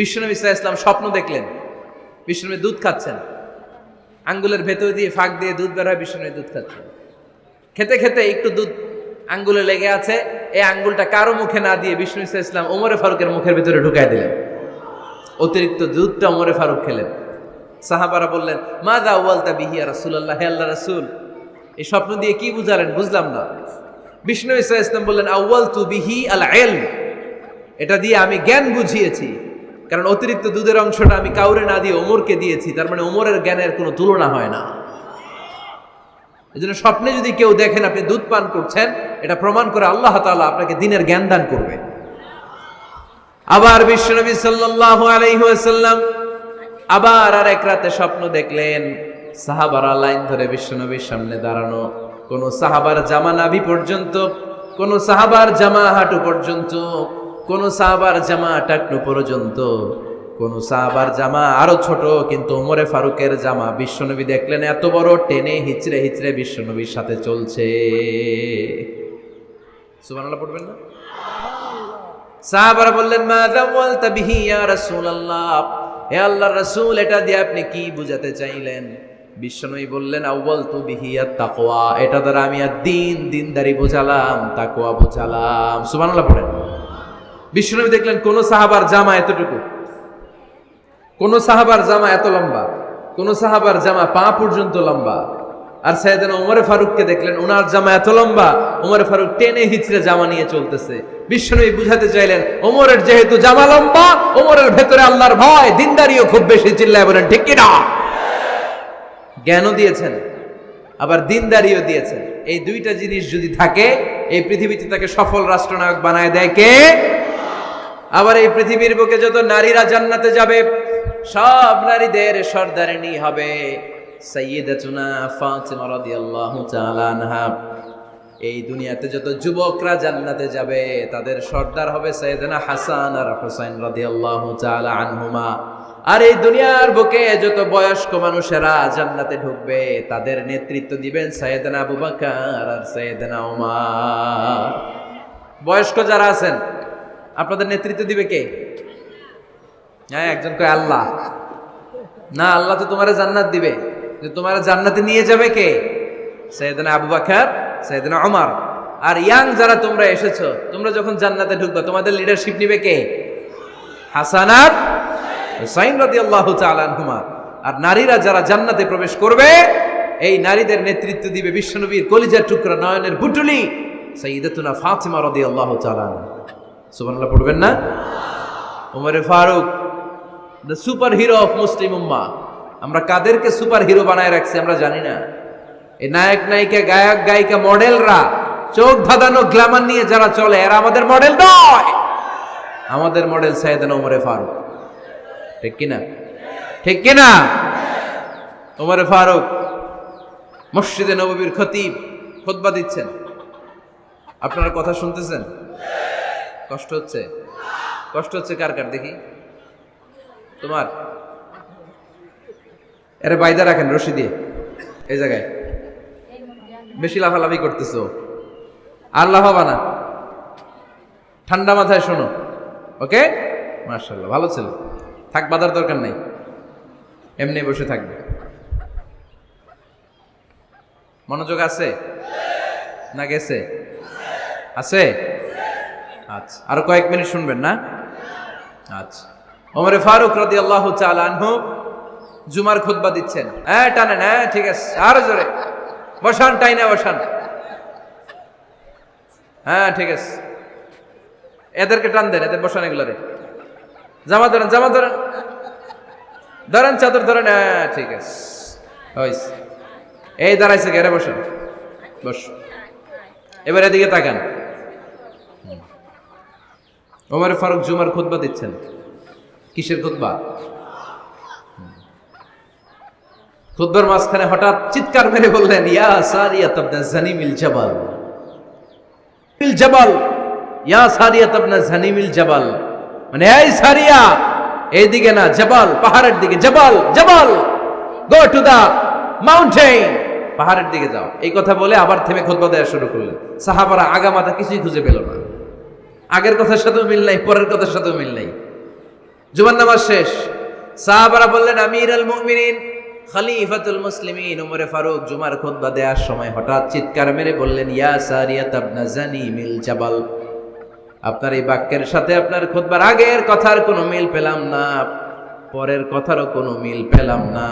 বিশ্বনবী ইসলাম ইসলাম স্বপ্ন দেখলেন, বিশ্বনবী দুধ খাচ্ছেন। আঙ্গুলের ভেতর দিয়ে ফাঁক দিয়ে দুধ বের হয় দুধ খাচ্ছেন। খেতে খেতে একটু দুধ আঙ্গুলে লেগে আছে, এই আঙ্গুলটা কারও মুখে না দিয়ে বিষ্ণু ইসলাম ইসলাম ওমরে ফারুকের মুখের ভিতরে ঢুকাই দিলেন। অতিরিক্ত দুধটা ওমরে ফারুক খেলেন। সাহাবারা বললেন মা দা ওয়ালতা বিহিয়া রাসূলুল্লাহ, হে আল্লাহ রাসূল, এই স্বপ্ন দিয়ে কি বুঝালেন? বুঝলাম না। বিষ্ণু ইসলাম ইসলাম বললেন আউয়াল তু বিহি আল ইলম এটা দিয়ে আমি জ্ঞান বুঝিয়েছি। কারণ অতিরিক্ত দুধের অংশটা আমি কাউরে না দিয়ে ওমরকে দিয়েছি, তার মানে ওমরের জ্ঞানের কোনো তুলনা হয় না। এই জন্য স্বপ্নে যদি কেউ দেখেন আপনি দুধ পান করছেন, এটা প্রমাণ করে আল্লাহ তাআলা আপনাকে দিনের জ্ঞান দান করবে। আবার বিশ্বনবী সাল্লাল্লাহু আলাইহি ওয়াসাল্লাম আবার আর এক রাতে স্বপ্ন দেখলেন, সাহাবারা লাইন ধরে বিশ্বনবীর সামনে দাঁড়ানো। কোন সাহাবার জামা নাভি পর্যন্ত, কোন সাহাবার জামা হাঁটু পর্যন্ত কোন সাহাবার জামা টাকনু পর্যন্ত, কোন সাহাবার জামা আরও ছোট, কিন্তু ওমরে ফারুকের জামা বিশ্বনবী দেখলেন এত বড়, টেনে হিচড়ে হিচড়ে বিশ্বনবীর সাথে চলছে। সুবহানাল্লাহ পড়বেন না? সাহাবারা বললেন, মা দাওয়ালতা বিহি ইয়া রাসূলুল্লাহ। হে আল্লাহর রাসূল, এটা দিয়ে আপনি কি বুঝাতে চাইলেন? বিশ্বনবী বললেন আউয়াল তু বিহি তাকওয়া। এটা দ্বারা আমি আর দিন দিনদারি বোঝালাম, তাকওয়া বোঝালাম। সুবহানাল্লাহ পড়েন। বিশ্বনবী দেখলেন কোন সাহাবার জামা এতটুকু। কোন সাহাবার জামা এত লম্বা। কোন সাহাবার জামা পা পর্যন্ত লম্বা। আর সাইয়েদানা ওমরে ফারুককে দেখলেন, ওনার জামা এত লম্বা। ওমরে ফারুক টেনে হিচড়ে জামা নিয়ে চলতেছে। বিশ্বনবী বুঝাতে চাইলেন, ওমরের যেহেতু জামা লম্বা, ওমরের ভেতরে আল্লাহর ভয়, দিনদারিও খুব বেশি, চিল্লায় বলেন, ঠিক কিনা? জ্ঞানও দিয়েছেন, আবার দিনদারিও দিয়েছেন। এই দুইটা জিনিস যদি থাকে, এই পৃথিবীতে তাকে সফল রাষ্ট্রনায়ক বানায় দেয় কে? আবার এই পৃথিবীর বুকে যত নারীরা জান্নাতে যাবে, সব নারীদের সর্দারিনী হবে। আনহা। এই দুনিয়াতে যত যুবকরা জান্নাতে যাবে, তাদের সর্দার হবে সাইয়েদনা হাসান আর হুসাইন রাদিয়াল্লাহু তাআলা আনহুমা। আর এই দুনিয়ার বুকে যত বয়স্ক মানুষেরা জান্নাতে ঢুকবে, তাদের নেতৃত্ব দিবেন সাইয়েদনা আবু বকর আর সাইয়েদনা ওমর বয়স্ক যারা আছেন আপনাদের নেতৃত্ব দিবে কে? হ্যাঁ একজন কয়, আল্লাহ। না, আল্লাহ তো তোমার জান্নাত দিবে। যে তোমার জান্নাতে নিয়ে যাবে কে? সৈয়দনা আবু বাকর, সৈয়দনা ওমর আর ইয়াং যারা তোমরা এসেছ, তোমরা যখন জান্নাতে ঢুকবা, তোমাদের লিডারশিপ নিবে কে? হাসানাত হুসাইন রাদিয়াল্লাহু তাআলা আনহুমা। আর নারীরা যারা জান্নাতে প্রবেশ করবে, এই নারীদের নেতৃত্ব দিবে বিশ্বনবীর কলিজার টুকরা নয়নের বুটুলি সাইয়্যিদাতুনা ফাতিমা রাদিয়াল্লাহু তাআলা আনহা। সুবহানাল্লাহ পড়বেন না? উমরে Farooq the super hero of Muslim উম্মা আমরা কাদেরকে সুপার হিরো বানায় রাখছি আমরা জানি না। এই নায়ক, নায়িকা, গায়ক, গায়িকা, মডেলরা, চোখ ধাঁধানো গ্ল্যামার নিয়ে যারা চলে, এরা আমাদের মডেল নয়। আমাদের মডেল সাইদান ওমরে ফারুক। ঠিক কিনা? ঠিক কিনা? ওমরে ফারুক, মসজিদে নববীর খতিব, খুতবা দিচ্ছেন। আপনারা কথা শুনতেছেন? কষ্ট হচ্ছে? কষ্ট হচ্ছে কার কার? দেখি। তোমার? আরে বাইদা রাখেন, রশি দিয়ে। এই জায়গায়। বেশি লাফালাফি করতেছো। আর লাফাবা না। ঠান্ডা মাথায় শোনো। ওকে? মার্শাল্লাহ ভালো ছিল। থাক, বাধার দরকার নাই। এমনি বসে থাকবে। মনোযোগ আছে? না গেছে? আছে? আচ্ছা আরও কয়েক মিনিট শুনবেন না? আচ্ছা। ওমরে ফারুক রাদি আল্লাহ আনহু জুমার খুতবা দিচ্ছেন। হ্যাঁ টানেন হ্যাঁ ঠিক আছে, আরও জোরে। বসান, টাইনে বসান। হ্যাঁ ঠিক আছে। এদেরকে টান দেন, এদের বসান এগুলারে জামা ধরেন জামা ধরেন। ধরেন, চাদর ধরেন হ্যাঁ ঠিক আছে। হয়েছে এই দাঁড়াইছে, ঘেরে বসেন। বস। এবার এদিকে তাকান। ওমর ফারুক জুমার খুতবা দিচ্ছেন। কিসের খুতবা? খুতবার মাঝখানে হঠাৎ চিৎকার মেরে বললেন, ইয়া সারিয়া তাবনা জানিমিল জাবাল। মিল জাবাল, ইয়া সারিয়া তাবনা জানিমিল জাবাল। মানে এই সারিয়া, এইদিকে না, জাবাল, পাহাড়ের দিকে, জাবাল জাবাল গো টু দা মাউন্টেন পাহাড়ের দিকে যাও। এই কথা বলে আবার থেমে খুতবা দেওয়া শুরু করলেন। সাহাবারা আগামাতা কিছুই খুঁজে পেল না। আগের কথার সাথেও মিল নাই, পরের কথার সাথেও মিল নাই। জুমার নামাজ শেষ। সাহাবারা বললেন, আমির আল মুমিনিন, খলিফাতুল মুসলিমিন। উমরে ফারুক জুমার খুতবা দেওয়ার সময় হঠাৎ চিৎকার মেরে বললেন, ইয়া সারিয়াত আবনা জানি মিল জাবাল। আপনার এই বাক্যের সাথে আপনার খুতবার আগের কথার কোনো মিল পেলাম না, পরের কথারও কোনো মিল পেলাম না।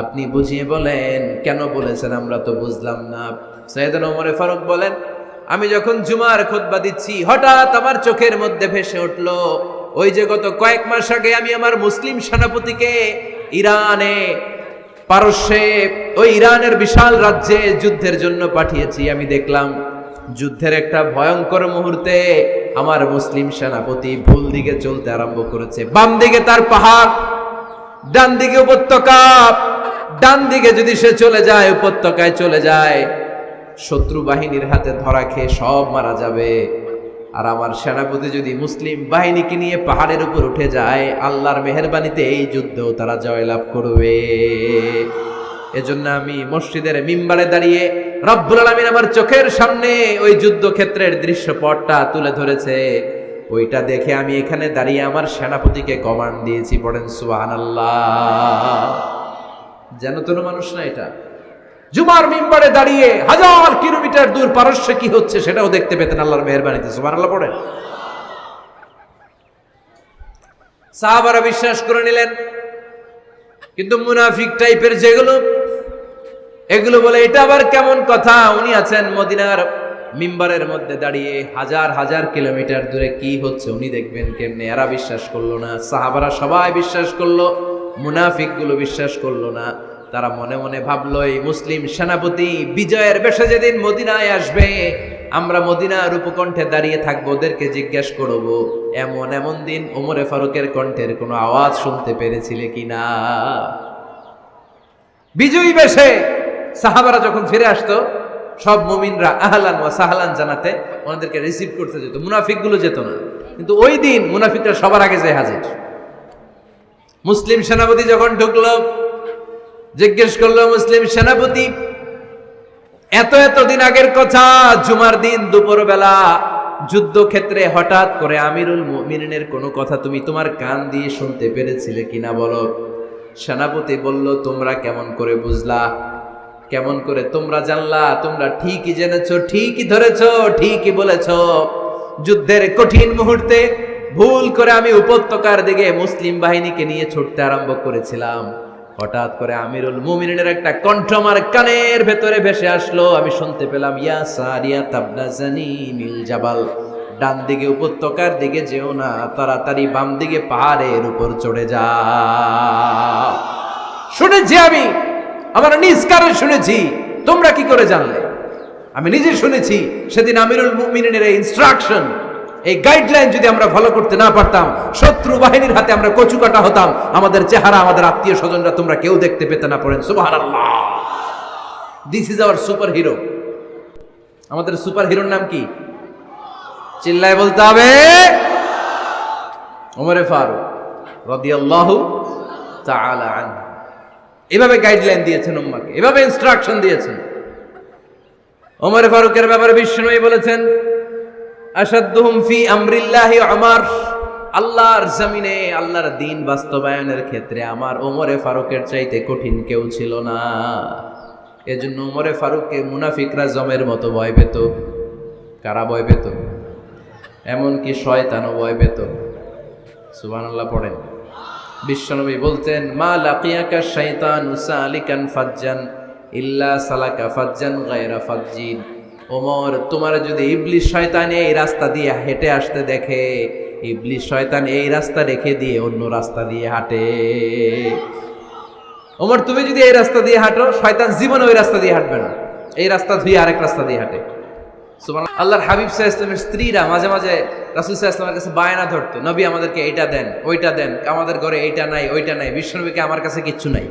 আপনি বুঝিয়ে বলেন, কেন বলেছেন? আমরা তো বুঝলাম না। সৈয়দন ওমরে ফারুক বলেন আমি যখন জুমার খুতবা দিচ্ছি, হঠাৎ আমার চোখের মধ্যে ভেসে উঠল, ওই যে গত কয়েক মাস আগে আমি আমার মুসলিম সেনাপতিকে ইরানে, পারস্যে, ওই ইরানের বিশাল রাজ্যে যুদ্ধের জন্য পাঠিয়েছি। আমি দেখলাম, যুদ্ধের একটা ভয়ঙ্কর মুহূর্তে আমার মুসলিম সেনাপতি ভুল দিকে চলতে আরম্ভ করেছে। বাম দিকে তার পাহাড়, ডান দিকে উপত্যকা, ডান দিকে যদি সে চলে যায়, উপত্যকায় চলে যায় শত্রু বাহিনীর হাতে ধরা খেয়ে সব মারা যাবে। আর আমার সেনাপতি যদি মুসলিম বাহিনীকে নিয়ে পাহাড়ের উপর উঠে যায়, আল্লাহর মেহরবানিতে এই যুদ্ধেও তারা জয়লাভ করবে। এজন্য আমি মসজিদের মিম্বারে দাঁড়িয়ে রব্বুল আলমিন আমার চোখের সামনে ওই যুদ্ধক্ষেত্রের দৃশ্যপটটা তুলে ধরেছে। ওইটা দেখে আমি এখানে দাঁড়িয়ে আমার সেনাপতিকে কমান্ড দিয়েছি, পড়েন আল্লাহ যেন তেন মানুষ না এটা। জুমার মিম্বারে দাঁড়িয়ে হাজার কিলোমিটার দূর পারস্যে কি হচ্ছে সেটাও দেখতে পেতেন আল্লাহর মেহরবানিতে সুবাহ আল্লাহ পড়েন। সাহাবারা বিশ্বাস করে নিলেন, কিন্তু মুনাফিক টাইপের যেগুলো, এগুলো বলে, এটা আবার কেমন কথা? উনি আছেন মদিনার মিম্বারের মধ্যে দাঁড়িয়ে হাজার হাজার কিলোমিটার দূরে কি হচ্ছে উনি দেখবেন কেমনে? এরা বিশ্বাস করল না। সাহাবারা সবাই বিশ্বাস করল মুনাফিকগুলো বিশ্বাস করল না। তারা মনে মনে ভাবলো, এই মুসলিম সেনাপতি বিজয়ের বেশে যেদিন মদিনায় আসবে, আমরা মদিনার উপকণ্ঠে দাঁড়িয়ে থাকব, ওদেরকে জিজ্ঞেস করব, এমন এমন দিন ওমরে ফারুকের কণ্ঠের কোনো আওয়াজ শুনতে পেরেছিলে কিনা বিজয়ী বেশে সাহাবারা যখন ফিরে আসতো, সব মুমিনরা আহলান ওয়া সাহলান জানাতে ওনাদেরকে রিসিভ করতে যেত মুনাফিকগুলো যেত না। কিন্তু ওই দিন মুনাফিকরা সবার আগে যায় হাজির। মুসলিম সেনাপতি যখন ঢুকলো জিজ্ঞেস করল, মুসলিম সেনাপতি, এত এত দিন আগের কথা, জুমার দিন দুপুর বেলা যুদ্ধক্ষেত্রে হঠাৎ করে আমিরুল মুমিনের কোনো কথা তুমি তোমার কান দিয়ে শুনতে পেরেছিলে কিনা বলো? সেনাপতি বলল, তোমরা কেমন করে বুঝলা, কেমন করে তোমরা জানলা, তোমরা ঠিকই জেনেছো, ঠিকই ধরেছো, ঠিকই বলেছ। যুদ্ধের কঠিন মুহূর্তে ভুল করে আমি উপত্যকার দিকে মুসলিম বাহিনীকে নিয়ে ছুটতে আরম্ভ করেছিলাম। হঠাৎ করে আমিরুল মুমিনের একটা কণ্ঠ আমার কানের ভেতরে ভেসে আসলো। আমি শুনতে পেলাম, ইয়া সারিয়া তাবনা জানি মিল জাবাল, ডান দিকে উপত্যকার দিকে যেও না, তাড়াতাড়ি বাম দিকে পাহাড়ের উপর চড়ে যা। শুনেছি আমি, আমার নিজ কারে শুনেছি, তোমরা কি করে জানলে? আমি নিজে শুনেছি, সেদিন আমিরুল মুমিনের ইনস্ট্রাকশন এই গাইডলাইন যদি আমরা ফলো করতে না পারতাম, শত্রু বাহিনীর হাতে আমরা কচু কাটা হতাম, আমাদের চেহারা, আমাদের আত্মীয় স্বজনরা তোমরা কেউ দেখতে পেতে না পড়েন। This is our super hero আমাদের সুপার হিরোর নাম কি? চিল্লায় বলতে হবে। ওমরে ফারুক রাদিয়াল্লাহু তাআলা আনহু। এভাবে গাইডলাইন দিয়েছেন উম্মাকে, এভাবে ইনস্ট্রাকশন দিয়েছেন। ওমরে ফারুকের ব্যাপারে বিষ্ণুই বলেছেন আসাদুহুম ফি আমার। আল্লাহর জমিনে, আল্লাহর দিন বাস্তবায়নের ক্ষেত্রে আমার ওমরে ফারুকের চাইতে কঠিন কেউ ছিল না। এজন্য ওমরে ফারুককে মুনাফিকরা জমের মতো ভয় পেত। কারা ভয় পেত? এমনকি শয়তানও ভয় পেত। সুবহানাল্লাহ পড়েন। বিশ্বনবী বলতেন, মা লাকিয়াকা শাইতান সালিকান ফাজ্জান, ইল্লা সালাকা ফাজ্জান গায়রা ফাজ্জিন। ওমর, তোমার যদি ইবলিশ শয়তান এই রাস্তা দিয়ে হেঁটে আসতে দেখে ইবলিশ শয়তান এই রাস্তা রেখে দিয়ে অন্য রাস্তা দিয়ে হাঁটে। ওমর, তুমি যদি এই রাস্তা দিয়ে হাঁটো, শয়তান জীবনে ওই রাস্তা দিয়ে হাঁটবে না। এই রাস্তা ধুয়ে আরেক রাস্তা দিয়ে হাঁটে। আল্লাহর হাবিব সাহা ইসলামের স্ত্রীরা মাঝে মাঝে রাসুল সাহা ইসলামের কাছে বায়না ধরতো, নবী, আমাদেরকে এইটা দেন, ওইটা দেন, আমাদের ঘরে এইটা নাই, ওইটা নাই, বিশ্বনবীকে আমার কাছে কিচ্ছু নাই।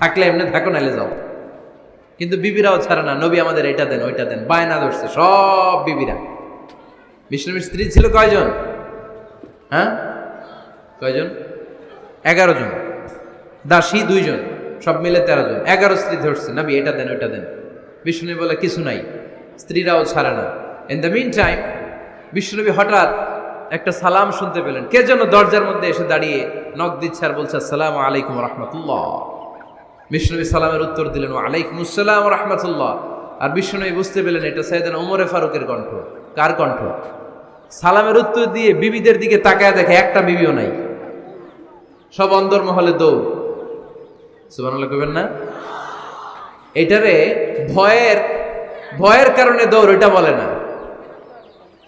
থাকলে এমনি থাকো নাইলে যাও। কিন্তু বিবিরাও ছাড়ে না। নবী আমাদের এটা দেন, ওইটা দেন। বায়না ধরছে, সব বিবিরা। বিষ্ণুবীর স্ত্রী ছিল কয়জন? হ্যাঁ? কয়জন? এগারো জন। দাসী দুইজন, সব মিলে তেরো জন। এগারো স্ত্রী ধরছে, নবী এটা দেন, ওইটা দেন। বিষ্ণু বলে কিছু নাই, স্ত্রীরাও ছাড়ে না। ইন দ্য মিন টাইম বিষ্ণুনবী হঠাৎ একটা সালাম শুনতে পেলেন। কে যেন দরজার মধ্যে এসে দাঁড়িয়ে নখ দিচ্ছে আর বলছে, আসসালাম আলাইকুম রহমতুল্লাহ। বিষ্ণুবী সালামের উত্তর দিলেন আলাইকুম আসসালাম রহমতুল্লাহ। আর বিষ্ণুবী বুঝতে পেলেন, এটা সাইদান ওমরে ফারুকের কণ্ঠ। কার কণ্ঠ? সালামের উত্তর দিয়ে বিবিদের দিকে তাকায় দেখে একটা বিবিও নাই। সব অন্দরমহলে দৌড়। সুবহানাল্লাহ কইবেন না? এটারে ভয়ের ভয়ের কারণে দৌড়, এটা বলে না।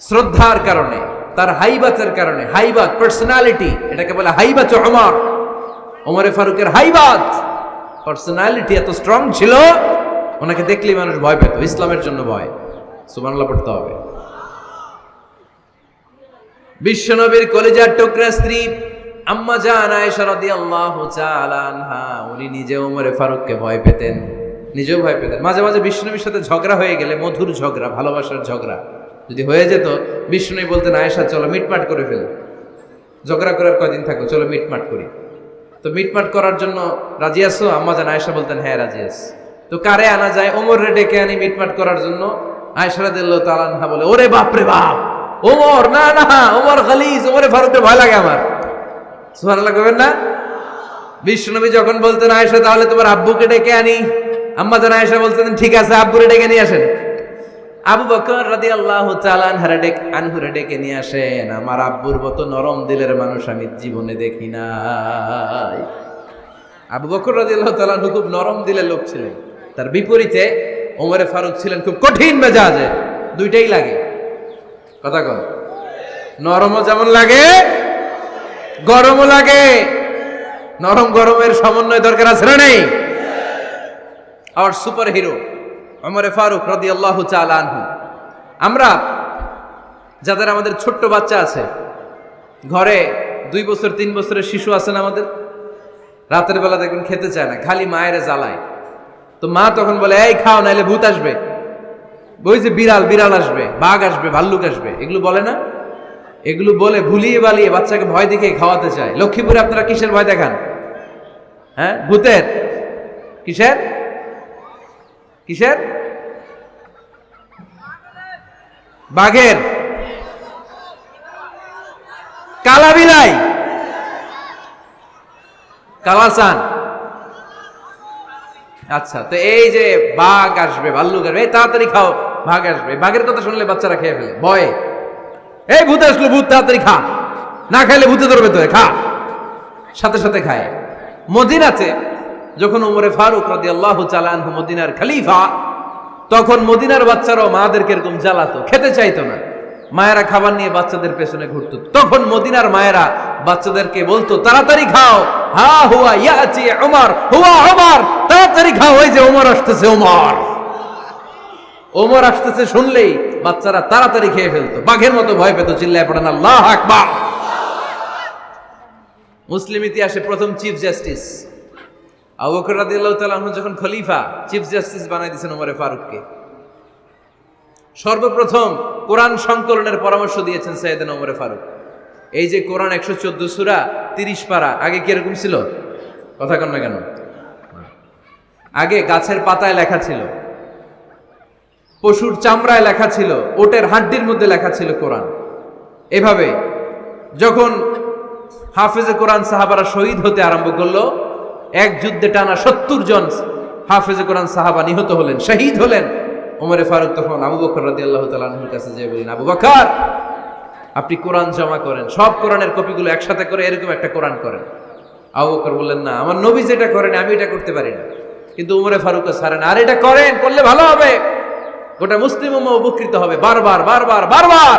শ্রদ্ধার কারণে, তার হাইবাতের কারণে, হাইবাত পার্সোনালিটি এটাকে বলে হাইবাত অমর ওমরে ফারুকের হাইবাত। পার্সোনালিটি এত স্ট্রং ছিল, ওনাকে দেখলেই মানুষ ভয় পেত, ইসলামের জন্য ভয়। সুবহানাল্লাহ পড়তে হবে। বিশ্বনবীর কলেজার টুকরা স্ত্রী আম্মা জান আয়েশা আনহা, উনি নিজে ওমরে ফারুককে ভয় পেতেন, নিজেও ভয় পেতেন। মাঝে মাঝে বিষ্ণুনবীর সাথে ঝগড়া হয়ে গেলে, মধুর ঝগড়া, ভালোবাসার ঝগড়া যদি হয়ে যেত বিষ্ণুনবী বলতেন, আয়েশা, চলো মিটমাট করে ফেল। ঝগড়া করার কয়দিন থাকো চলো মিটমাট করি। তো মিটমাট করার জন্য রাজি আছো? আম্মা জান আয়েশা বলতেন হ্যাঁ রাজি আছি। তো কারে আনা যায়? ওমর রে ডেকে আনি মিটমাট করার জন্য। আয়েশা রাদিয়াল্লাহু তাআলা আনহা বলে, ওরে বাপ রে বাপ, ওমর, না না, ওমর খালিজ, ওমরে ফারুককে ভয় লাগে আমার। সুবহানাল্লাহ কবেন না? বিষ্ণুনবী যখন বলতেন, আয়েশা, তাহলে তোমার আব্বুকে ডেকে আনি। আম্মা জান আয়েশা বলতেন, ঠিক আছে, আব্বুরে ডেকে নিয়ে আসেন। আবু বকর রাদিয়াল্লাহু তাআলা আনহারে ডেকে, আনহুরে ডেকে নিয়ে আসেন, আমার আব্বুর মতো নরম দিলের মানুষ আমি জীবনে দেখি নাই। আবু বকর রাদিয়াল্লাহু আল্লাহ আনহু খুব নরম দিলের লোক ছিলেন। তার বিপরীতে ওমরে ফারুক ছিলেন খুব কঠিন মেজাজে, দুইটাই লাগে। কথা কন। নরমও যেমন লাগে, গরমও লাগে। নরম গরমের সমন্বয় দরকার আছে না নেই? আবার সুপার হিরো অমরে ফারুক রদি আল্লাহ আনহু। আমরা যাদের আমাদের ছোট্ট বাচ্চা আছে, ঘরে দুই বছর, তিন বছরের শিশু আছেন আমাদের, রাতের বেলা দেখবেন খেতে চায় না, খালি মায়ের জ্বালায়। তো মা তখন বলে, এই খাও, নাইলে ভূত আসবে। ওই যে বিড়াল বিড়াল আসবে, বাঘ আসবে, ভাল্লুক আসবে, এগুলো বলে না। এগুলো বলে ভুলিয়ে বালিয়ে বাচ্চাকে ভয় দেখে খাওয়াতে চায়। লক্ষ্মীপুরে আপনারা কিসের ভয় দেখান? হ্যাঁ ভূতের? কিসের? কিসের? বাঘের। কালা বিলাই কালাসান। আচ্ছা তো এই যে বাঘ আসবে, ভাল্লুক আসবে তাড়াতাড়ি খাও, বাঘ আসবে। বাঘের কথা শুনলে বাচ্চারা খেয়ে ফেলে, ভয়ে। এই ভূত আসলো, ভূত, তাড়াতাড়ি খা। না খাইলে ভূতে ধরবে তো খা। সাথে সাথে খায়। মদিনাতে যখন উমরে ফারুক রাদি আল্লাহ চালানহু মদিনার খালিফা, তখন মদিনার বাচ্চারাও মাদেরকে এরকম জ্বালাতো, খেতে চাইতো না। মায়েরা খাবার নিয়ে বাচ্চাদের পেছনে ঘুরতো। তখন মদিনার মায়েরা বাচ্চাদেরকে বলতো, তাড়াতাড়ি খাও। হা হুয়া ইয়াচি ওমর হুয়া ওমর তাড়াতাড়ি খাও ওই যে ওমর আসতেছে ওমর ওমর আসতেছে শুনলেই বাচ্চারা তাড়াতাড়ি খেয়ে ফেলতো। বাঘের মতো ভয় পেত, চিল্লায় পড়েন আল্লাহ আকবার। মুসলিম ইতিহাসে প্রথম চিফ জাস্টিস আবু বকর রাদিয়াল্লাহু তাআলা আনহু যখন খলিফা চিফ জাস্টিস বানাই দিয়েছেন ওমরে ফারুককে। সর্বপ্রথম কোরআন সংকলনের পরামর্শ দিয়েছেন সৈয়দনা ওমরে ফারুক। এই যে কোরআন একশো চোদ্দ সুরা, তিরিশ পারা, আগে কীরকম ছিল? কথা কন না কেন? আগে গাছের পাতায় লেখা ছিল। পশুর চামড়ায় লেখা ছিল। ওটের হাড্ডির মধ্যে লেখা ছিল কোরআন। এভাবে যখন হাফেজে কোরআন সাহাবারা শহীদ হতে আরম্ভ করল এক যুদ্ধে টানা সত্তর জন হাফেজে কোরআন সাহাবা নিহত হলেন, শহীদ হলেন। ওমরে ফারুক তখন আবু বকর রাদি আল্লাহ তালুর কাছে যে বলেন আবু বকর, আপনি কোরআন জমা করেন। সব কোরআনের কপিগুলো একসাথে করে এরকম একটা কোরআন করেন। আবু বকর বললেন, না, আমার নবী যেটা করেন, আমি এটা করতে পারি না। কিন্তু উমরে ফারুক সারেন, আর এটা করেন, করলে ভালো হবে। গোটা মুসলিম উপকৃত হবে। বারবার বারবার বারবার।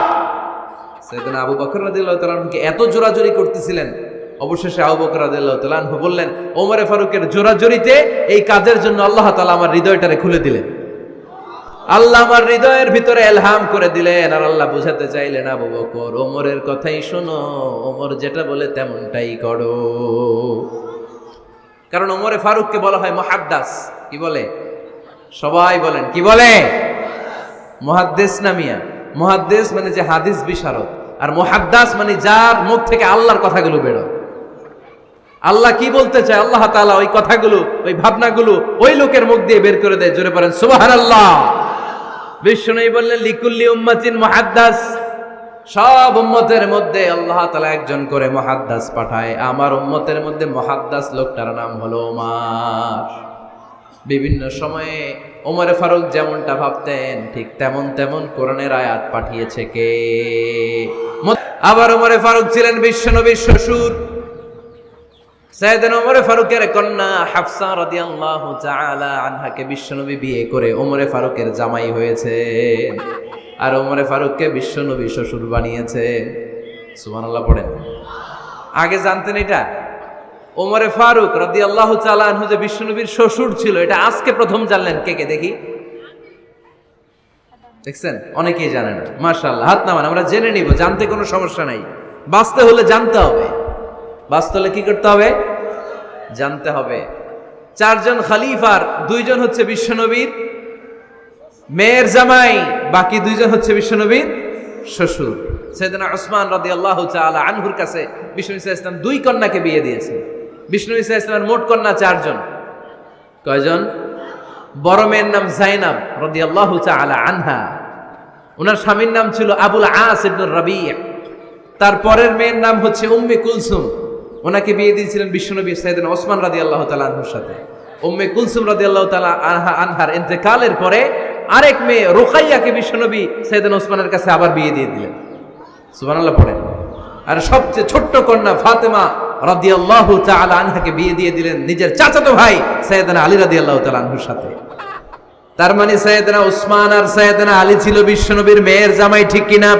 সেদিন আবু বকর রাদিয়াল্লাহু তাআলাকে এত জোরাজোরি করতেছিলেন অবশেষে আবু বকর রাদিয়াল্লাহু তাআলা বললেন, ওমরে ফারুকের জোরাজোরিতে এই কাজের জন্য আল্লাহ তালা আমার হৃদয়টারে খুলে দিলেন। আল্লাহ আমার হৃদয়ের ভিতরে এলহাম করে দিলেন, আর আল্লাহ বুঝাতে চাইলেন, আবু বকর, ওমরের কথাই শোনো, ওমর যেটা বলে তেমনটাই করো। কারণ ওমরে ফারুককে বলা হয় মহাদ্দাস। কি বলে? সবাই বলেন, কি বলে? মহাদ্দেশ নামিয়া মহাদ্দেশ মানে যে হাদিস বিশারদ, আর মহাদ্দাস মানে যার মুখ থেকে আল্লাহর কথাগুলো বেরো আল্লাহ কি বলতে চায়? আল্লাহ তাআলা ওই কথাগুলো, ওই ভাবনাগুলো ওই লোকের মুখ দিয়ে বের করে দেয়। জোরে পড়েন সুবহানাল্লাহ। বিষ্ণু বললেন, লিকুল্লি উম্মাতিন মহাদ্দাস। সব উম্মতের মধ্যে আল্লাহ তালা একজন করে মহাদ্দাস পাঠায়। আমার উম্মতের মধ্যে মহাদ্দাস লোকটার নাম হলো ওমার বিভিন্ন সময়ে ওমরে ফারুক যেমনটা ভাবতেন, ঠিক তেমন তেমন কোরআনের আয়াত পাঠিয়েছে কে? আবার ওমরে ফারুক ছিলেন বিশ্বনবীর শ্বশুর। সাইয়েদনা ওমরে ফারুকের কন্যা হাফসা রাদিয়াল্লাহু তাআলা আনহাকে বিশ্বনবী বিয়ে করে ওমরে ফারুকের জামাই হয়েছে। আর ওমরে ফারুককে বিশ্বনবী শ্বশুর বানিয়েছে। সুবহানাল্লাহ পড়েন। আগে জানতেন এটা? ওমরে ফারুক রাদিয়াল্লাহু তাআলা আনহু যে বিশ্বনবীর শ্বশুর ছিল, এটা আজকে প্রথম জানলেন। কে কে? দেখি। দেখছেন? অনেকেই জানেন। মাশাআল্লাহ, হাত নামান, আমরা জেনে নিব, জানতে কোনো সমস্যা নাই। বাঁচতে হলে জানতে হবে। বাঁচতে হলে কি করতে হবে? জানতে হবে। চারজন খালিফার, দুইজন হচ্ছে বিশ্বনবীর মেয়ের জামাই, বাকি দুইজন হচ্ছে বিশ্বনবীর শ্বশুর। সেদিন ওসমান রাদি আল্লাহ আনহুর কাছে বিষ্ণু ইসা ইসলাম দুই কন্যাকে বিয়ে দিয়েছে বিষ্ণু ইসা ইসলামের মোট কন্যা চারজন। কয়জন? বড় মেয়ের নাম জাইনাব রদি আল্লাহ আনহা। ওনার স্বামীর নাম ছিল আবুল আস ইবনুর রাবিয়া তার পরের মেয়ের নাম হচ্ছে উম্মে কুলসুম। ওনাকে বিয়ে দিয়েছিলেন বিশ্বনবী সাইদিন ওসমান রাদি আল্লাহ তালা আনহুর সাথে। উম্মে কুলসুম রাদি আল্লাহ তালা আনহা আনহার ইন্তেকালের পরে আরেক মেয়ে রোকাইয়াকে বিশ্বনবী সাইদিন ওসমানের কাছে আবার বিয়ে দিয়ে দিলেন। সুবহানাল্লাহ, পড়েন। আর সবচেয়ে ছোট্ট কন্যা ফাতেমা রাদি আল্লাহ তালা আনহাকে বিয়ে দিয়ে দিলেন নিজের চাচাতো ভাই সৈয়দনা আলী রাদি আল্লাহ তালা আনহুর সাথে। তার মানে সৈয়দনা উসমান আর সৈয়দনা আলী ছিল বিশ্বনবীর মেয়ের জামাই, ঠিক কিনা?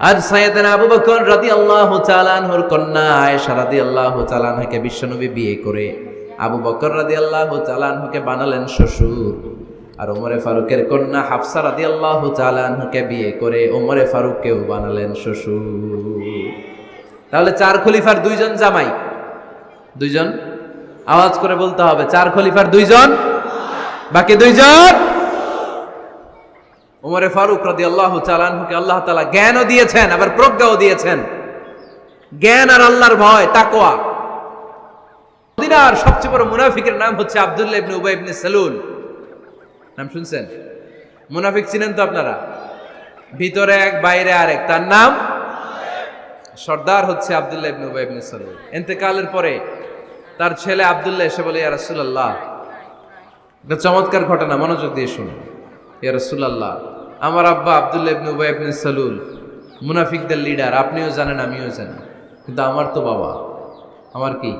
আর সাইয়েদনা আবু বকর রাদিয়াল্লাহু তাআলা আনহুর কন্যা আয়েশা রাদিয়াল্লাহু তাআলা আনহাকে বিশ্বনবী বিয়ে করে আবু বকর রাদিয়াল্লাহু তাআলা আনহুকে বানালেন শ্বশুর। আর ওমরে ফারুকের কন্যা হাফসা রাদিয়াল্লাহু তাআলা আনহুকে বিয়ে করে ওমরে ফারুককেও বানালেন শ্বশুর। তাহলে চার খলিফার দুইজন জামাই। দুইজন? আওয়াজ করে বলতে হবে, চার খলিফার দুইজন? বাকি দুইজন? উমরে ফারুক রাদি আল্লাহ চালানহুকে আল্লাহ তালা জ্ঞানও দিয়েছেন, আবার প্রজ্ঞাও দিয়েছেন। জ্ঞান আর আল্লাহর ভয় তাকোয়া মদিনার সবচেয়ে বড় মুনাফিকের নাম হচ্ছে আব্দুল্লাহ ইবনে উবাই ইবনে সালুল নাম শুনছেন? মুনাফিক চিনেন তো আপনারা? ভিতরে এক, বাইরে আরেক। তার নাম? সর্দার হচ্ছে আব্দুল্লাহ ইবনে উবাই ইবনে সালুল ইন্তেকালের পরে তার ছেলে আব্দুল্লাহ এসে বলে, ইয়া রাসূলুল্লাহ, এটা চমৎকার ঘটনা, মনোযোগ দিয়ে শুনুন। ইয়া রাসূলুল্লাহ। আমার আব্বা আব্দুল্লাহ ইবনে উবাই ইবনে সালুল, মুনাফিকদের লিডার আপনিও জানেন, আমিও জানি। কিন্তু আমার তো বাবা। আমার কি?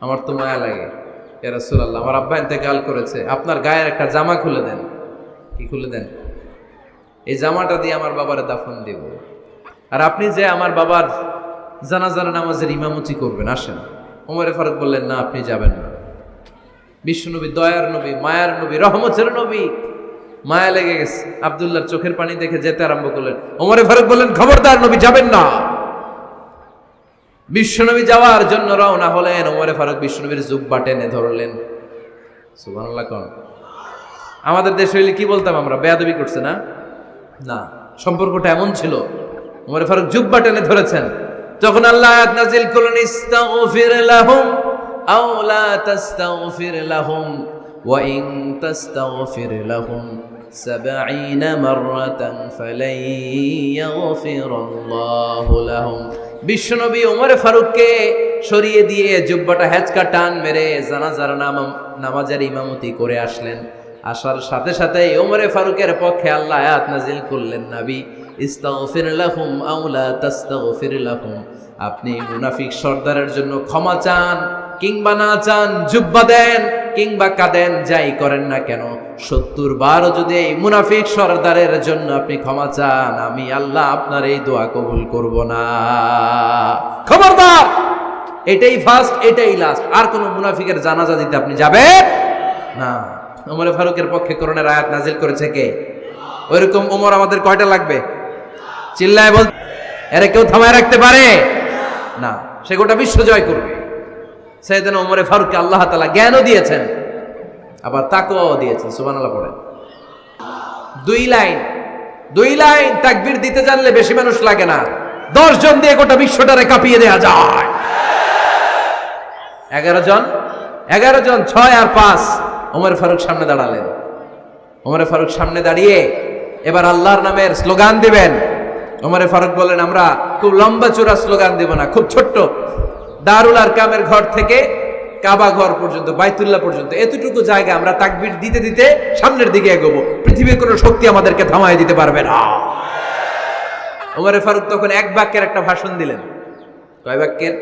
আমার তো মায়া লাগে। ইয়া রাসূলুল্লাহ, আমার আব্বা ইন্তেকাল করেছে। আপনার গায়ের একটা জামা খুলে দেন। কি খুলে দেন? এই জামাটা দিয়ে আমার বাবারে দাফন দেব। আর আপনি যে আমার বাবার জানা জানাজার নামাজের ইমামতি করবেন, আসেন। ওমরে ফারুক বললেন, না, আপনি যাবেন না। বিশ্বনবী দয়ার নবী, মায়ার নবী, রহমতের নবী মায়া লেগে গেছে। আবদুল্লাহর চোখের পানি দেখে যেতে আরম্ভ করলেন। ওমরে ফারুক বললেন, খবরদার নবী যাবেন না। বিশ্বনবী যাওয়ার জন্য রওনা হলেন। ওমরে ফারুক বিশ্বনবীর জুব্বা টেনে ধরলেন। সুবহানাল্লাহ কোন। আমাদের দেশে হইলে কি বলতাম আমরা? বেয়াদবি করছে না? না, সম্পর্কটা এমন ছিল। ওমরে ফারুক জুব্বা টেনে ধরেছেন। যখন আল্লাহ আয়াত নাজিল করলেন, ইস্তাগফির লাহুম আও লা তাস্তাগফির লাহুম ওয়া ইন তাস্তাগফির লাহুম। سبعين مرة فلن يغفر الله لهم বিশ্বনবী ওমর ফারুককে সরিয়ে দিয়ে জুব্বাটা হেঁচকা টান মেরে জানাজার নাম নামাজের ইমামতি করে আসলেন আসার সাথে সাথে ওমরে ফারুকের পক্ষে আল্লাহ আয়াত নাজিল করলেন নাবি ইস্তাগফির লাহুম আও লা তাস্তাগফির লাহুম আপনি মুনাফিক সর্দারের জন্য ক্ষমা চান কিংবা না চান জুব্বা দেন কিংবা কাঁদেন, যাই করেন না কেন, সত্তর বারও যদি এই মুনাফিক সর্দারের জন্য আপনি ক্ষমা চান, আমি আল্লাহ আপনার এই দোয়া কবুল করব না। খবরদার! এটাই ফার্স্ট এটাই লাস্ট আর কোন মুনাফিকের জানাজা দিতে আপনি যাবেন? না। ওমরে ফারুকের পক্ষে করোনার আয়াত নাজিল করেছে কে? ওইরকম ওমর আমাদের কয়টা লাগবে? চিল্লায় বল এরা কেউ থামায় রাখতে পারে? না। সে গোটা বিশ্ব জয় করবে। সেদিন ওমরে ফারুককে আল্লাহ তালা জ্ঞানও দিয়েছেন, আবার তাকেও দিয়েছেন সুবান আল্লাহ পড়েন দুই লাইন দুই লাইন তাকবীর দিতে জানলে বেশি মানুষ লাগে না। দশ জন দিয়ে গোটা বিশ্বটারে কাঁপিয়ে দেয়া যায়। এগারো জন এগারো জন, ছয় আর পাঁচ, ওমর ফারুক সামনে দাঁড়ালেন। ওমর ফারুক সামনে দাঁড়িয়ে এবার আল্লাহর নামের স্লোগান দিবেন। ওমরে ফারুক বলেন, আমরা খুব লম্বা চূড়া স্লোগান দেব না, খুব ছোট্ট। দারুল আর কামের ঘর থেকে কাবা ঘর পর্যন্ত, বাইতুল্লাহ পর্যন্ত। এতটুকু জায়গা আমরা তাকবির দিতে দিতে সামনের দিকে এগোবো। পৃথিবীর কোনো শক্তি আমাদেরকে থামায় দিতে পারবে না। ওমরে ফারুক তখন এক বাক্যের একটা ভাষণ দিলেন। কয় বাক্যের?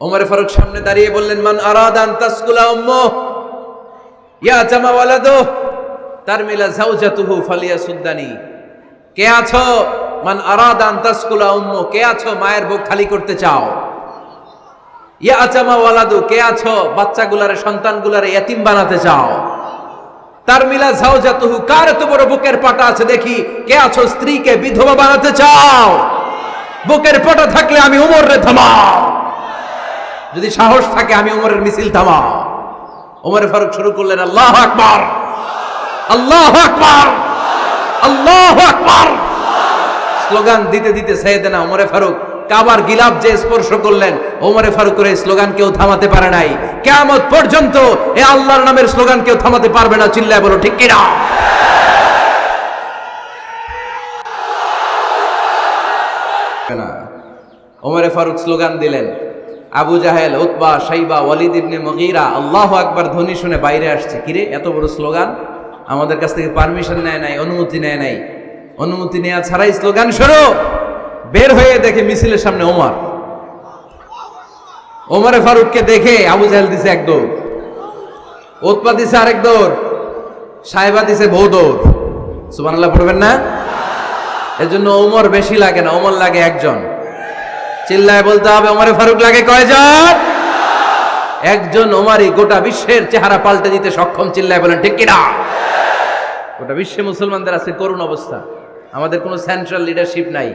ওমরে ফারুক সামনে দাঁড়িয়ে বললেন, মান আরাদান তাসকুলা উম্মু, ইয়া জামা ওয়ালাদু, তারমিলা জাওজাতুহু ফালিয়া সুদ্দানি কে আছো? মান আরাদান তাসকুলা উম্মু, কে আছো? মায়ের বুক খালি করতে চাও। ইয়া আচামা ওয়ালাদু, কে আছো? বাচ্চাগুলারে, সন্তানগুলারে এতিম বানাতে চাও। তার মিলা জাওজাতুহু কার এত বড় বুকের পাটা আছে দেখি? কে আছো? স্ত্রীকে বিধবা বানাতে চাও? বুকের পাটা থাকলে আমি উমর থামাও। যদি সাহস থাকে, আমি উমরের মিছিল থামাও। উমর ফারুক শুরু করলেন, আল্লাহ আকবার। আল্লাহ আকবার। আল্লাহ আকবার। স্লোগান দিতে দিতে সাইয়েদেনা ওমরে ফারুক কাবার গিলাপ যে স্পর্শ করলেন, ওমরে ফারুকের এই স্লোগান কেউ থামাতে পারে নাই। কেয়ামত পর্যন্ত এ আল্লাহর নামের স্লোগান কেউ থামাতে পারবে না, চিল্লায় বলো, ঠিক কিনা? ওমরে ফারুক স্লোগান দিলেন, আবু জাহেল, উতবা সাইবা ওয়ালিদ ইবনে মগিরা, আল্লাহ আকবার ধ্বনি শুনে বাইরে আসছে। কিরে, এত বড় স্লোগান? আমাদের কাছ থেকে পারমিশন নেয় নাই, অনুমতি নেয় নাই। অনুমতি নেওয়া ছাড়াই স্লোগান শুরু বের হয়ে দেখে মিছিলের সামনে ওমর। ওমরে ফারুককে দেখে আবু জাহেল দিছে এক দৌড়। উতবা দিছে আরেক দৌড়। সাহেবা দিছে বউ দৌড়। সুবহানাল্লাহ পড়বেন না? এর জন্য ওমর বেশি লাগে না, ওমর লাগে একজন। চিল্লায় বলতে হবে, ওমরে ফারুক লাগে কয়জন? একজন ওমারই গোটা বিশ্বের চেহারা পাল্টে দিতে সক্ষম, চিল্লায় বলেন, ঠিক কিনা? গোটা বিশ্বে মুসলমানদের আছে করুণ অবস্থা। আমাদের কোনো সেন্ট্রাল লিডারশিপ নাই।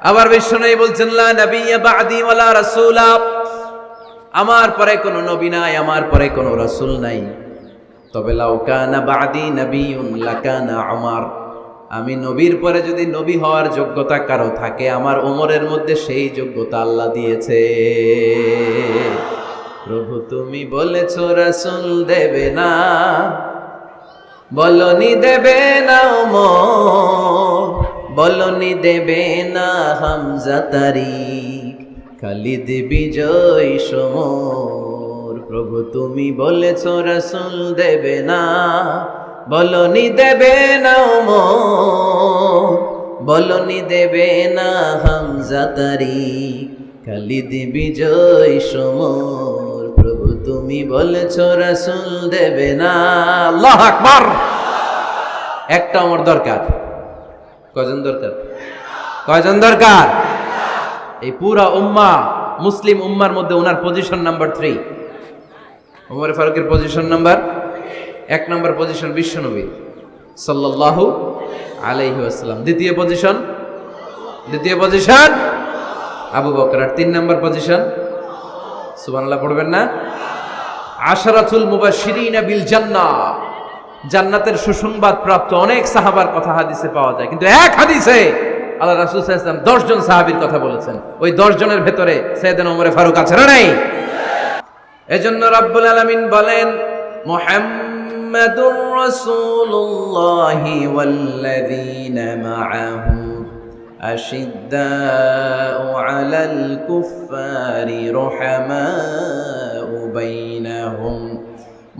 আবার বিশ্বনবী বলছেন আমার পরে কোনো নবী নাই, আমার পরে কোনো রাসূল নাই। তবে উমার। আমি নবীর পরে যদি নবী হওয়ার যোগ্যতা কারও থাকে, আমার ওমরের মধ্যে সেই যোগ্যতা আল্লাহ দিয়েছে। প্রভু, তুমি বলেছ রাসূল দেবে না। বলনি দেবে না ওমর বলনি দেবে না হামজা তারিক খালিদ বিজয় সমর। প্রভু তুমি বলেছ, রসুল দেবে না। বলনি দেবে না ওমর। বলনি দেবে না হামজা তারিক খালিদ বিজয় সমর। প্রভু তুমি বলেছ, রসুল দেবে না। একটা আমার দরকার। কজন দরকার? কয়জন দরকার? এই পুরা উম্মা, মুসলিম উম্মার মধ্যে ওনার পজিশন নাম্বার থ্রি উমর ফারুকের পজিশন নাম্বার এক নাম্বার পজিশন বিশ্বনবী সাল্লাল্লাহু আলাইহি আসসালাম দ্বিতীয় পজিশন দ্বিতীয় পজিশন আবু বকর। আর তিন নাম্বার পজিশন সুবহানাল্লাহ, পড়বেন না? আশারাতুল মুবাশশিরিনা বিল জান্নাহ। জান্নাতের সুসংবাদ প্রাপ্ত অনেক সাহাবার কথা হাদিসে পাওয়া যায়। কিন্তু এক হাদিসে আল্লাহ রাসুল সাল্লাম দশজন সাহাবির কথা বলেছেন। ওই দশজনের ভেতরে সৈয়দান ওমরে ফারুক আছে না নাই? এজন্য রাব্বুল আলামিন বলেন, মুহাম্মাদুর রাসূলুল্লাহি ওয়াল্লাযীনা মাআহু আশিদ্দাউ আলাল কুফফারি রুহামা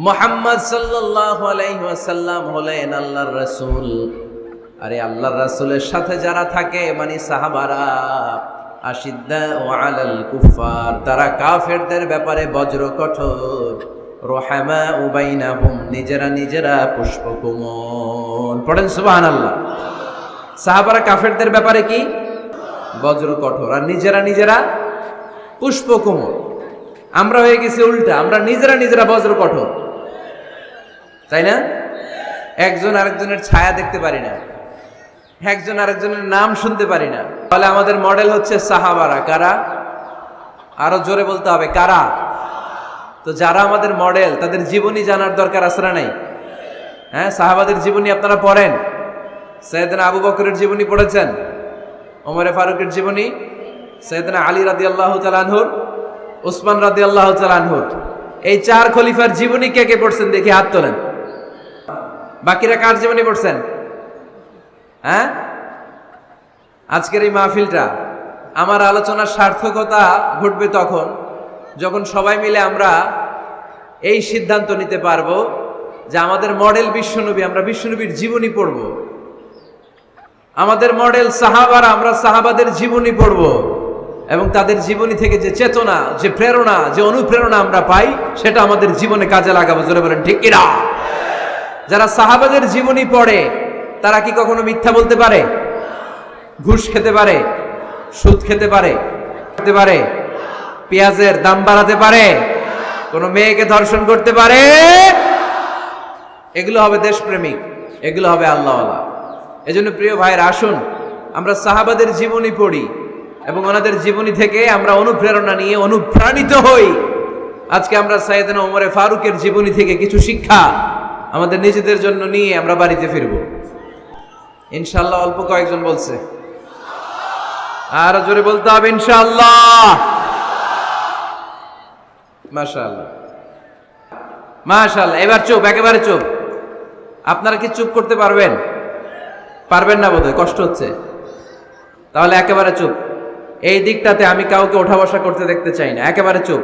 মোহাম্মদ সাল্লাল্লাহু আলাইহি ওয়াসাল্লাম হলেন আল্লাহর রাসূল। আরে আল্লাহর রাসূলের সাথে যারা থাকে মানে সাহাবারা, আশিদ্দা ও আলাল কুফার তারা কাফেরদের ব্যাপারে বজ্র কঠোর। রোহামা উবাইনাহুম নিজেরা নিজেরা পুষ্পকুমল পড়েন সুবহানাল্লাহ। সাহাবারা কাফেরদের ব্যাপারে কি? বজ্র কঠোর। আর নিজেরা নিজেরা পুষ্পকুমল আমরা হয়ে গেছি উল্টা, আমরা নিজেরা নিজেরা বজ্র কঠোর। তাই না? একজন আরেকজনের ছায়া দেখতে পারি না। একজন আরেকজনের নাম শুনতে পারি না। তাহলে আমাদের মডেল হচ্ছে সাহাবারা। কারা? আরও জোরে বলতে হবে, কারা? তো যারা আমাদের মডেল তাদের জীবনী জানার দরকার আছে না নাই? হ্যাঁ সাহাবাদের জীবনী আপনারা পড়েন। সৈয়দনা আবু বকরের জীবনী পড়েছেন? ওমরে ফারুকের জীবনী? সৈয়দনা আলী রাদি আল্লাহ তালানহুর উসমান রাদি আল্লাহ তালানহুর এই চার খলিফার জীবনী কে কে পড়ছেন? দেখি হাত তোলেন। বাকিরা কার জীবনী পড়ছেন? হ্যাঁ? আজকের এই মাহফিলটা, আমার আলোচনার সার্থকতা ঘটবে তখন, যখন সবাই মিলে আমরা এই সিদ্ধান্ত নিতে পারব যে আমাদের মডেল বিশ্বনবী, আমরা বিশ্বনবীর জীবনী পড়ব। আমাদের মডেল সাহাবারা, আমরা সাহাবাদের জীবনী পড়ব। এবং তাদের জীবনী থেকে যে চেতনা, যে প্রেরণা, যে অনুপ্রেরণা আমরা পাই, সেটা আমাদের জীবনে কাজে লাগাবো। জোরে বলেন, ঠিক কিনা? যারা সাহাবাদের জীবনী পড়ে, তারা কি কখনো মিথ্যা বলতে পারে? ঘুষ খেতে পারে, সুদ খেতে পারে খেতে পারে, পেঁয়াজের দাম বাড়াতে পারে, কোনো মেয়েকে ধর্ষণ করতে পারে? এগুলো হবে দেশপ্রেমিক, এগুলো হবে আল্লাহওয়ালা। এজন্য প্রিয় ভাইয়ের, আসুন, আমরা সাহাবাদের জীবনী পড়ি এবং ওনাদের জীবনী থেকে আমরা অনুপ্রেরণা নিয়ে অনুপ্রাণিত হই। আজকে আমরা সাইয়েদনা ওমরে ফারুকের জীবনী থেকে কিছু শিক্ষা আমাদের নিজেদের জন্য নিয়ে আমরা বাড়িতে ফিরব। ইনশাল্লাহ অল্প কয়েকজন বলছে। আর জোরে বলতে হবে ইনশাল্লাহ মাশাআল্লাহ। মাশাআল্লাহ, এবার চুপ, একেবারে চুপ। আপনারা কি চুপ করতে পারবেন? পারবেন না বোধহয়, কষ্ট হচ্ছে। তাহলে একেবারে চুপ। এই দিকটাতে আমি কাউকে ওঠা বসা করতে দেখতে চাই না, একেবারে চুপ।